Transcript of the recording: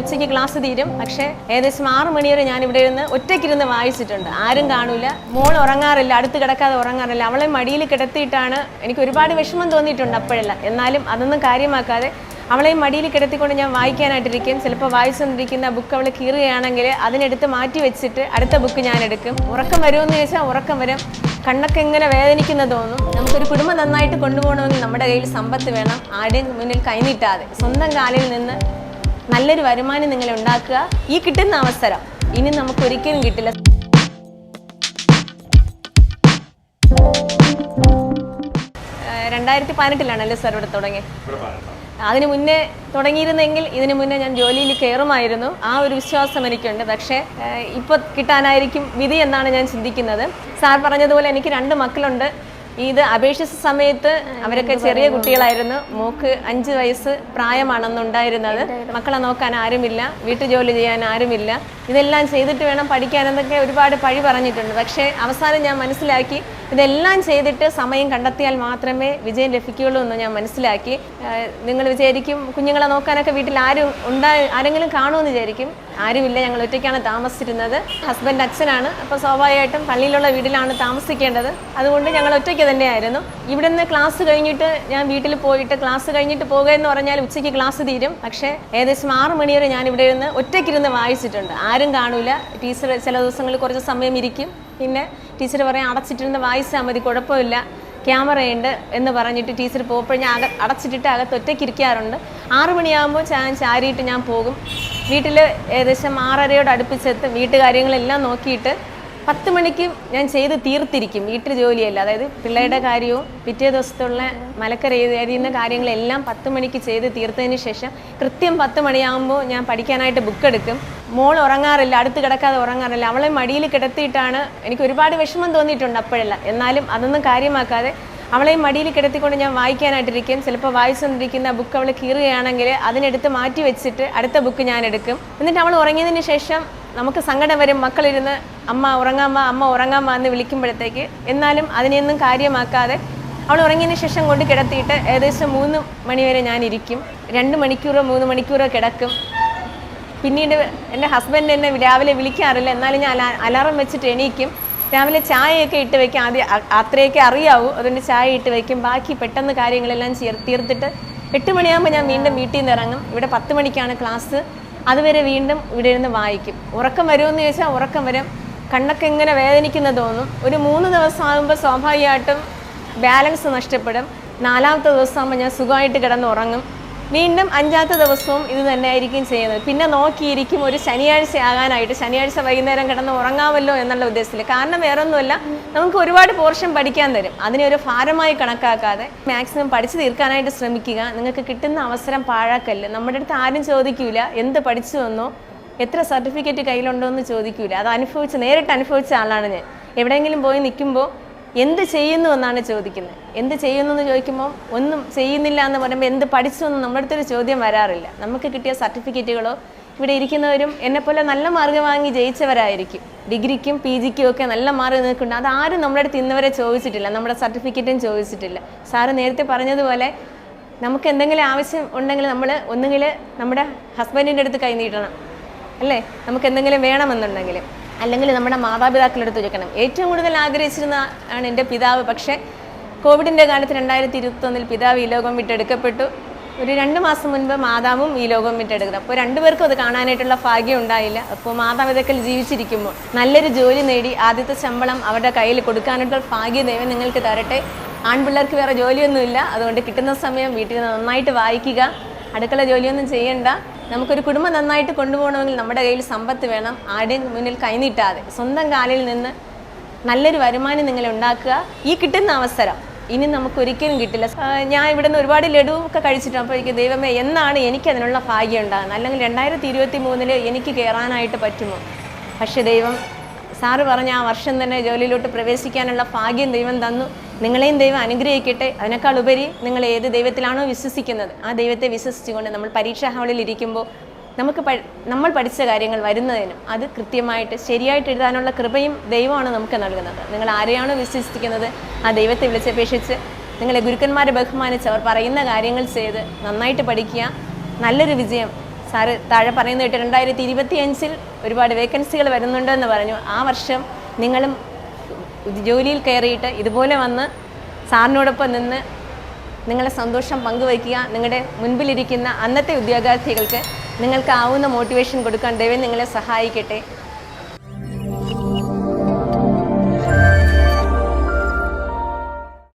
ഉച്ചയ്ക്ക് ക്ലാസ് തീരും. പക്ഷേ ഏകദേശം ആറ് മണിവരെ ഞാൻ ഇവിടെ ഇരുന്ന് ഒറ്റയ്ക്കിരുന്ന് വായിച്ചിട്ടുണ്ട്. ആരും കാണൂല. മോൾ ഉറങ്ങാറില്ല. അടുത്ത് കിടക്കാതെ ഉറങ്ങാറില്ല. അവളെ മടിയിൽ കിടത്തിയിട്ടാണ് എനിക്ക് ഒരുപാട് വിഷമം തോന്നിയിട്ടുണ്ട് അപ്പോഴല്ല. എന്നാലും അതൊന്നും കാര്യമാക്കാതെ അവളെ മടിയിൽ കിടത്തിക്കൊണ്ട് ഞാൻ വായിക്കാനായിട്ടിരിക്കും. ചിലപ്പോൾ വായിച്ചുകൊണ്ടിരിക്കുന്ന ബുക്ക് അവൾ കീറുകയാണെങ്കിൽ അതിനെടുത്ത് മാറ്റി വെച്ചിട്ട് അടുത്ത ബുക്ക് ഞാൻ എടുക്കും. ഉറക്കം വരുമെന്ന് ചോദിച്ചാൽ ഉറക്കം വരും. കണ്ണൊക്കെ എങ്ങനെ വേദനിക്കുന്ന തോന്നും. നമുക്കൊരു കുടുംബം നന്നായിട്ട് കൊണ്ടുപോകണമെങ്കിൽ നമ്മുടെ കയ്യിൽ സമ്പത്ത് വേണം. ആരുടെയും മുന്നിൽ കൈനീട്ടാതെ സ്വന്തം കാലിൽ നിന്ന് നല്ലൊരു വരുമാനം നിങ്ങൾ ഉണ്ടാക്കുക. ഈ കിട്ടുന്ന അവസരം ഇനി നമുക്ക് ഒരിക്കലും കിട്ടില്ല. രണ്ടായിരത്തി പതിനെട്ടിലാണല്ലേ സാർ ഇവിടെ തുടങ്ങി അതിന് മുന്നേ തുടങ്ങിയിരുന്നെങ്കിൽ ഇതിനു മുന്നേ ഞാൻ ജോലിയിൽ കയറുമായിരുന്നു ആ ഒരു വിശ്വാസം എനിക്കുണ്ട്. പക്ഷേ ഇപ്പോൾ കിട്ടാനായിരിക്കും വിധി എന്നാണ് ഞാൻ ചിന്തിക്കുന്നത്. സാർ പറഞ്ഞതുപോലെ എനിക്ക് രണ്ട് മക്കളുണ്ട്. ഇത് അപേക്ഷിച്ച സമയത്ത് അവരൊക്കെ ചെറിയ കുട്ടികളായിരുന്നു. മോക്ക് അഞ്ച് വയസ്സ് പ്രായമാണെന്നുണ്ടായിരുന്നത് മക്കളെ നോക്കാൻ ആരുമില്ല. വീട്ടു ജോലി ചെയ്യാൻ ആരുമില്ല. ഇതെല്ലാം ചെയ്തിട്ട് വേണം പഠിക്കാനെന്നൊക്കെ ഒരുപാട് പഴി പറഞ്ഞിട്ടുണ്ട്. പക്ഷേ അവസാനം ഞാൻ മനസ്സിലാക്കി ഇതെല്ലാം ചെയ്തിട്ട് സമയം കണ്ടെത്തിയാൽ മാത്രമേ വിജയം ലഭിക്കുകയുള്ളൂ എന്ന് ഞാൻ മനസ്സിലാക്കി. നിങ്ങൾ വിചാരിക്കും കുഞ്ഞുങ്ങളെ നോക്കാനൊക്കെ വീട്ടിൽ ആരും ഉണ്ടാ ആരെങ്കിലും കാണുമെന്ന് വിചാരിക്കും. ആരുമില്ല. ഞങ്ങൾ ഒറ്റയ്ക്കാണ് താമസിച്ചിരുന്നത്. ഹസ്ബൻഡ് അച്ഛനാണ്. അപ്പോൾ സ്വാഭാവികമായിട്ടും പള്ളിയിലുള്ള വീട്ടിലാണ് താമസിക്കേണ്ടത്. അതുകൊണ്ട് ഞങ്ങൾ ഒറ്റയ്ക്ക് തന്നെയായിരുന്നു. ഇവിടെ നിന്ന് ക്ലാസ് കഴിഞ്ഞിട്ട് ഞാൻ വീട്ടിൽ പോയിട്ട് ക്ലാസ് കഴിഞ്ഞിട്ട് പോകുക എന്ന് പറഞ്ഞാൽ ഉച്ചയ്ക്ക് ക്ലാസ് തീരും. പക്ഷേ ഏകദേശം ആറ് മണി വരെ ഞാൻ ഇവിടെ ഇരുന്ന് ഒറ്റയ്ക്കിരുന്ന് വായിച്ചിട്ടുണ്ട്. ആരും കാണൂല. ടീച്ചർ ചില ദിവസങ്ങളിൽ കുറച്ച് സമയം ഇരിക്കും. പിന്നെ ടീച്ചർ പറയാം അടച്ചിട്ടിരുന്ന് വായിച്ചാൽ മതി കുഴപ്പമില്ല. ക്യാമറയുണ്ട് എന്ന് പറഞ്ഞിട്ട് ടീച്ചർ പോകുമ്പോൾ ഞാൻ അക അടച്ചിട്ടിട്ട് അകത്ത് ഒറ്റയ്ക്ക് ഇരിക്കാറുണ്ട്. ആറ് മണിയാകുമ്പോൾ ഞാൻ ചാരിയിട്ട് ഞാൻ പോകും. വീട്ടിൽ ഏകദേശം ആറരയോട് അടുപ്പിച്ചെത്തും. വീട്ടുകാര്യങ്ങളെല്ലാം നോക്കിയിട്ട് പത്ത് മണിക്ക് ഞാൻ ചെയ്ത് തീർത്തിരിക്കും. വീട്ടിൽ ജോലിയല്ല. അതായത് പിള്ളേരുടെ കാര്യവും പിറ്റേ ദിവസത്തുള്ള മലക്കര എഴുതിയുന്ന കാര്യങ്ങളെല്ലാം പത്ത് മണിക്ക് ചെയ്ത് തീർത്തതിന് ശേഷം കൃത്യം പത്ത് മണിയാകുമ്പോൾ ഞാൻ പഠിക്കാനായിട്ട് ബുക്ക് എടുക്കും. മോൾ ഉറങ്ങാറില്ല. അടുത്ത് കിടക്കാതെ ഉറങ്ങാറില്ല. അവളെ മടിയിൽ കിടത്തിയിട്ടാണ് എനിക്ക് ഒരുപാട് വിഷമം തോന്നിയിട്ടുണ്ട് അപ്പോഴല്ല. എന്നാലും അതൊന്നും കാര്യമാക്കാതെ അവളെ മടിയിൽ കിടത്തിക്കൊണ്ട് ഞാൻ വായിക്കാനായിട്ടിരിക്കും. ചിലപ്പോൾ വായിച്ചുകൊണ്ടിരിക്കുന്ന ബുക്ക് അവൾ കീറുകയാണെങ്കിൽ അതിനെടുത്ത് മാറ്റി വെച്ചിട്ട് അടുത്ത ബുക്ക് ഞാൻ എടുക്കും. എന്നിട്ട് അവൾ ഉറങ്ങിയതിന് ശേഷം നമുക്ക് സങ്കടം വരും. മക്കളിരുന്ന് അമ്മ ഉറങ്ങാമ്മ അമ്മ ഉറങ്ങാമ്മ എന്ന് വിളിക്കുമ്പോഴത്തേക്ക് എന്നാലും അതിനെയൊന്നും കാര്യമാക്കാതെ അവൾ ഉറങ്ങിയതിന് ശേഷം കൊണ്ട് കിടത്തിയിട്ട് ഏകദേശം മൂന്ന് മണിവരെ ഞാൻ ഇരിക്കും രണ്ട് മണിക്കൂറോ മൂന്ന് മണിക്കൂറോ കിടക്കും. പിന്നീട് എന്റെ ഹസ്ബൻഡ് എന്നെ രാവിലെ വിളിക്കാറില്ല. എന്നാലും ഞാൻ അലാ- അലാറം വെച്ചിട്ട് എണീക്കും. രാവിലെ ചായയൊക്കെ ഇട്ട് വെക്കും. ആദ്യം അത്രയൊക്കെ അറിയാവൂ. അതുകൊണ്ട് ചായ ഇട്ട് വെക്കും. ബാക്കി പെട്ടെന്ന് കാര്യങ്ങളെല്ലാം തീർത്തിട്ട് എട്ട് മണിയാകുമ്പോൾ ഞാൻ വീണ്ടും വീട്ടിൽ നിന്ന് ഇറങ്ങും. ഇവിടെ പത്ത് മണിക്കാണ് ക്ലാസ്. അതുവരെ വീണ്ടും ഇവിടെ ഇരുന്ന് വായിക്കും. ഉറക്കം വരുമെന്ന് ചോദിച്ചാൽ ഉറക്കം വരും. കണ്ണൊക്കെ ഇങ്ങനെ വേദനിക്കുന്ന തോന്നും. ഒരു മൂന്ന് ദിവസം ആകുമ്പോൾ സ്വാഭാവികമായിട്ടും ബാലൻസ് നഷ്ടപ്പെടും. നാലാമത്തെ ദിവസമാകുമ്പോൾ ഞാൻ സുഖമായിട്ട് കിടന്നുറങ്ങും. വീണ്ടും അഞ്ചാമത്തെ ദിവസവും ഇത് തന്നെയായിരിക്കും ചെയ്യുന്നത്. പിന്നെ നോക്കിയിരിക്കും ഒരു ശനിയാഴ്ച ആകാനായിട്ട് ശനിയാഴ്ച വൈകുന്നേരം കിടന്ന് ഉറങ്ങാമല്ലോ എന്നുള്ള ഉദ്ദേശത്തിൽ. കാരണം വേറെ ഒന്നുമല്ല നമുക്ക് ഒരുപാട് പോർഷൻ പഠിക്കാൻ തരും. അതിനെ ഒരു ഭാരമായി കണക്കാക്കാതെ മാക്സിമം പഠിച്ചു തീർക്കാനായിട്ട് ശ്രമിക്കുക. നിങ്ങൾക്ക് കിട്ടുന്ന അവസരം പാഴാക്കല്ല്. നമ്മുടെ അടുത്ത് ആരും ചോദിക്കില്ല എന്ത് പഠിച്ചു വന്നോ എത്ര സർട്ടിഫിക്കറ്റ് കയ്യിലുണ്ടോ എന്ന് ചോദിക്കൂല. അത് അനുഭവിച്ച് നേരിട്ട് അനുഭവിച്ച ആളാണ് ഞാൻ. എവിടെയെങ്കിലും പോയി നിൽക്കുമ്പോൾ എന്ത് ചെയ്യുന്നു എന്നാണ് ചോദിക്കുന്നത് എന്ത് ചെയ്യുന്നു എന്ന് ചോദിക്കുമ്പോൾ ഒന്നും ചെയ്യുന്നില്ല എന്ന് പറയുമ്പോൾ എന്ത് പഠിച്ചു എന്ന് നമ്മുടെ അടുത്തൊരു ചോദ്യം വരാറില്ല. നമുക്ക് കിട്ടിയ സർട്ടിഫിക്കറ്റുകളോ ഇവിടെ ഇരിക്കുന്നവരും എന്നെപ്പോലെ നല്ല മാർഗം വാങ്ങി ജയിച്ചവരായിരിക്കും. ഡിഗ്രിക്കും പി ജിക്കും ഒക്കെ നല്ല മാർഗം നിൽക്കുന്നുണ്ട് അത് ആരും നമ്മുടെ അടുത്ത് ഇന്നുവരെ ചോദിച്ചിട്ടില്ല. നമ്മുടെ സർട്ടിഫിക്കറ്റും ചോദിച്ചിട്ടില്ല. സാറ് നേരത്തെ പറഞ്ഞതുപോലെ നമുക്ക് എന്തെങ്കിലും ആവശ്യം ഉണ്ടെങ്കിൽ നമ്മൾ ഒന്നുകിൽ നമ്മുടെ ഹസ്ബൻഡിന്റെ അടുത്ത് കൈ നീട്ടണം. അല്ലേ? നമുക്ക് എന്തെങ്കിലും വേണമെന്നുണ്ടെങ്കിൽ. അല്ലെങ്കിൽ നമ്മുടെ മാതാപിതാക്കളുടെ അടുത്ത് ചോദിക്കണം ഏറ്റവും കൂടുതൽ ആഗ്രഹിച്ചിരുന്ന ആണ് എന്റെ പിതാവ്. പക്ഷേ കോവിഡിന്റെ കാലത്ത് രണ്ടായിരത്തി ഇരുപത്തൊന്നിൽ പിതാവ് ഈ ലോകം വിട്ടെടുക്കപ്പെട്ടു. ഒരു രണ്ട് മാസം മുൻപ് മാതാവും ഈ ലോകം വിട്ടെടുക്കുന്നത്. അപ്പോൾ രണ്ടുപേർക്കും അത് കാണാനായിട്ടുള്ള ഭാഗ്യം ഉണ്ടായില്ല. അപ്പോൾ മാതാപിതാക്കൾ ജീവിച്ചിരിക്കുമ്പോൾ നല്ലൊരു ജോലി നേടി ആദ്യത്തെ ശമ്പളം അവരുടെ കയ്യിൽ കൊടുക്കാനായിട്ടുള്ള ഭാഗ്യം ദൈവം നിങ്ങൾക്ക് തരട്ടെ. ആൺപിള്ളേർക്ക് വേറെ ജോലിയൊന്നുമില്ല. അതുകൊണ്ട് കിട്ടുന്ന സമയം വീട്ടിൽ നിന്ന് നന്നായിട്ട് വായിക്കുക. അടുക്കള ജോലിയൊന്നും ചെയ്യണ്ട. നമുക്കൊരു കുടുംബം നന്നായിട്ട് കൊണ്ടുപോകണമെങ്കിൽ നമ്മുടെ കയ്യിൽ സമ്പത്ത് വേണം ആരുടെയും മുന്നിൽ കൈനീട്ടാതെ. സ്വന്തം കാലിൽ നിന്ന് നല്ലൊരു വരുമാനം നിങ്ങൾ ഉണ്ടാക്കുക. ഈ കിട്ടുന്ന അവസരം ഇനി നമുക്ക് ഒരിക്കലും കിട്ടില്ല ഞാൻ ഇവിടെ നിന്ന് ഒരുപാട് ലഡു ഒക്കെ കഴിച്ചിട്ടുണ്ട്. അപ്പോൾ എനിക്ക് ദൈവമേ എന്നാണ് എനിക്ക് അതിനുള്ള ഭാഗ്യം ഉണ്ടാകുന്നത്? അല്ലെങ്കിൽ രണ്ടായിരത്തി ഇരുപത്തി മൂന്നിൽ എനിക്ക് കയറാനായിട്ട് പറ്റുമോ? പക്ഷേ ദൈവം സാറ് പറഞ്ഞ ആ വർഷം തന്നെ ജോലിയിലോട്ട് പ്രവേശിക്കാനുള്ള ഭാഗ്യം ദൈവം തന്നു. നിങ്ങളെയും ദൈവം അനുഗ്രഹിക്കട്ടെ. അതിനേക്കാൾ ഉപരി നിങ്ങൾ ഏത് ദൈവത്തിലാണോ വിശ്വസിക്കുന്നത് ആ ദൈവത്തെ വിശ്വസിച്ചുകൊണ്ട് നമ്മൾ പരീക്ഷാ ഹാളിൽ ഇരിക്കുമ്പോൾ നമുക്ക് നമ്മൾ പഠിച്ച കാര്യങ്ങൾ വരുന്നതിനും അത് കൃത്യമായിട്ട് ശരിയായിട്ട് എഴുതാനുള്ള കൃപയും ദൈവമാണ് നമുക്ക് നൽകുന്നത്. നിങ്ങൾ ആരെയാണോ വിശ്വസിക്കുന്നത് ആ ദൈവത്തെ വിളിച്ചപേക്ഷിച്ച് നിങ്ങളെ ഗുരുക്കന്മാരെ ബഹുമാനിച്ച് അവർ പറയുന്ന കാര്യങ്ങൾ ചെയ്ത് നന്നായിട്ട് പഠിക്കുക. നല്ലൊരു വിജയം. സാറ് താഴെ പറയുന്നത് കേട്ട് രണ്ടായിരത്തി ഇരുപത്തി അഞ്ചിൽ ഒരുപാട് വേക്കൻസികൾ വരുന്നുണ്ടെന്ന് പറഞ്ഞു. ആ വർഷം നിങ്ങളും ജോലിയിൽ കയറിയിട്ട് ഇതുപോലെ വന്ന് സാറിനോടൊപ്പം നിന്ന് നിങ്ങളുടെ സന്തോഷം പങ്കുവയ്ക്കുക നിങ്ങളുടെ മുൻപിലിരിക്കുന്ന അന്നത്തെ ഉദ്യോഗാർത്ഥികൾക്ക് നിങ്ങൾക്ക് ആവുന്ന മോട്ടിവേഷൻ കൊടുക്കാൻ ദൈവം നിങ്ങളെ സഹായിക്കട്ടെ.